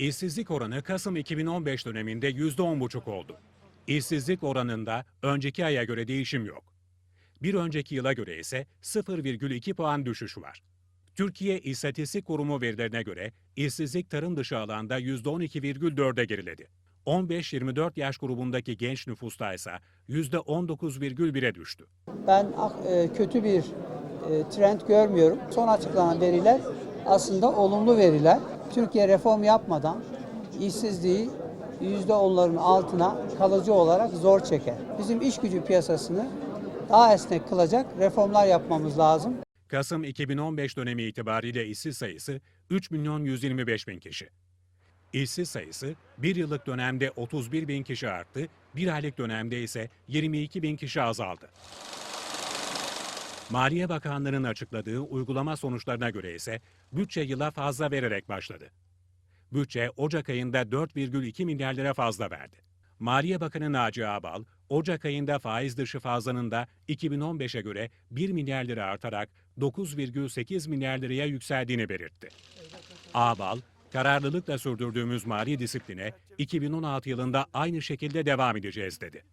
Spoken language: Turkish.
İşsizlik oranı Kasım 2015 döneminde %10,5 oldu. İşsizlik oranında önceki aya göre değişim yok. Bir önceki yıla göre ise 0,2 puan düşüş var. Türkiye İstatistik Kurumu verilerine göre işsizlik tarım dışı alanda %12,4'e geriledi. 15-24 yaş grubundaki genç nüfusta ise %19,1'e düştü. Ben ah, e, kötü bir e, trend görmüyorum. Son açıklanan veriler aslında olumlu veriler. Türkiye reform yapmadan işsizliği %10'ların altına kalıcı olarak zor çeker. Bizim iş gücü piyasasını daha esnek kılacak reformlar yapmamız lazım. Kasım 2015 dönemi itibariyle işsiz sayısı 3 milyon 125 bin kişi. İşsiz sayısı bir yıllık dönemde 31 bin kişi arttı, bir aylık dönemde ise 22 bin kişi azaldı. Maliye Bakanlığı'nın açıkladığı uygulama sonuçlarına göre ise bütçe yıla fazla vererek başladı. Bütçe Ocak ayında 4,2 milyar lira fazla verdi. Maliye Bakanı Naci Ağbal, Ocak ayında faiz dışı fazlanın da 2015'e göre 1 milyar lira artarak 9,8 milyar liraya yükseldiğini belirtti. Ağbal, kararlılıkla sürdürdüğümüz mali disipline 2016 yılında aynı şekilde devam edeceğiz dedi.